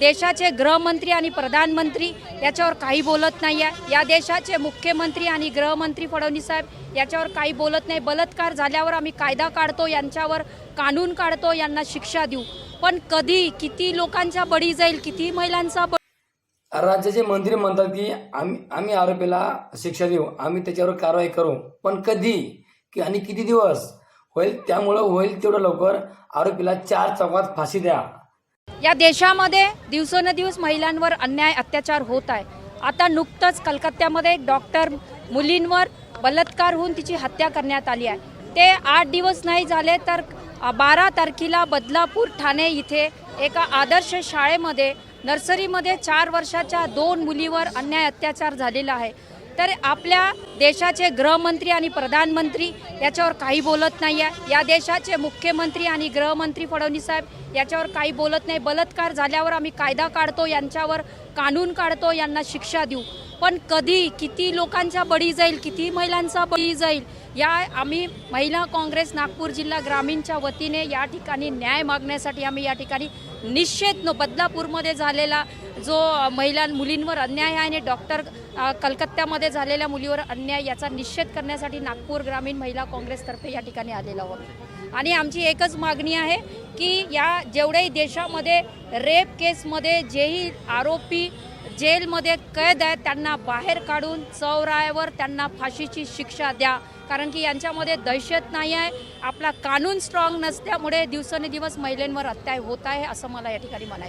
देशाचे गृहमंत्री आणि प्रधानमंत्री याच्यावर काही बोलत नाही आहे या देशाचे मुख्यमंत्री आणि गृहमंत्री फडणवीस साहेब याच्यावर काही बोलत नाही. बलात्कार झाल्यावर आम्ही कायदा काढतो यांच्यावर कानून काढतो यांना शिक्षा देऊ. पण कधी किती लोकांचा बळी जाईल किती महिलांचा राज्याचे मंत्री म्हणतात की आम्ही आम्ही आरोपीला शिक्षा देऊ आम्ही त्याच्यावर कारवाई करू. पण कधी? की आणि किती दिवस? होईल त्यामुळं होईल तेवढं लवकर आरोपीला चार चौकात फाशी द्या. या देशामध्ये दिवसेंदिवस महिलांवर अन्याय अत्याचार होत आहे. आता नुकतंच कलकत्त्यामध्ये एक डॉक्टर मुलींवर बलात्कार होऊन तिची हत्या करण्यात आली आहे. ते आठ दिवस नाही झाले तर बारा तारखेला बदलापूर ठाणे इथे एका आदर्श शाळेमध्ये नर्सरीमध्ये चार वर्षाच्या दोन मुलीवर अन्याय अत्याचार झालेला आहे. तर आपल्या देशाचे गृहमंत्री आणि प्रधानमंत्री याच्यावर काही बोलत नाही आहे या देशाचे मुख्यमंत्री आणि गृहमंत्री फडणवीस साहेब याच्यावर काही बोलत नाही. बलात्कार झाल्यावर आम्ही कायदा काढतो यांच्यावर कानून काढतो यांना शिक्षा देऊ. पण कधी किती लोकांचा बळी जाईल किती महिलांचा बळी जाईल या आम्ही महिला काँग्रेस नागपूर जिल्हा ग्रामीणच्या वतीने या ठिकाणी न्याय मागण्यासाठी आम्ही या ठिकाणी निश्चित न बदलापूरमध्ये झालेला जो महिला मुलींवर अन्याय आहे आणि डॉक्टर कलकत्त्यामध्ये झालेल्या मुलीवर अन्याय याचा निषेध करण्यासाठी नागपूर ग्रामीण महिला काँग्रेसतर्फे या ठिकाणी आलेला होता आणि आमची एकच मागणी आहे की या जेवढ्याही देशामध्ये रेप केसमध्ये जेही आरोपी जेलमध्ये कैद आहेत त्यांना बाहेर काढून चौरायावर त्यांना फाशीची शिक्षा द्या. कारण की यांच्यामध्ये दहशत नाही आहे. आपला कानून स्ट्रॉंग नसल्यामुळे दिवसेंदिवस महिलांवर अत्याय होत आहे असं मला या ठिकाणी म्हणायचं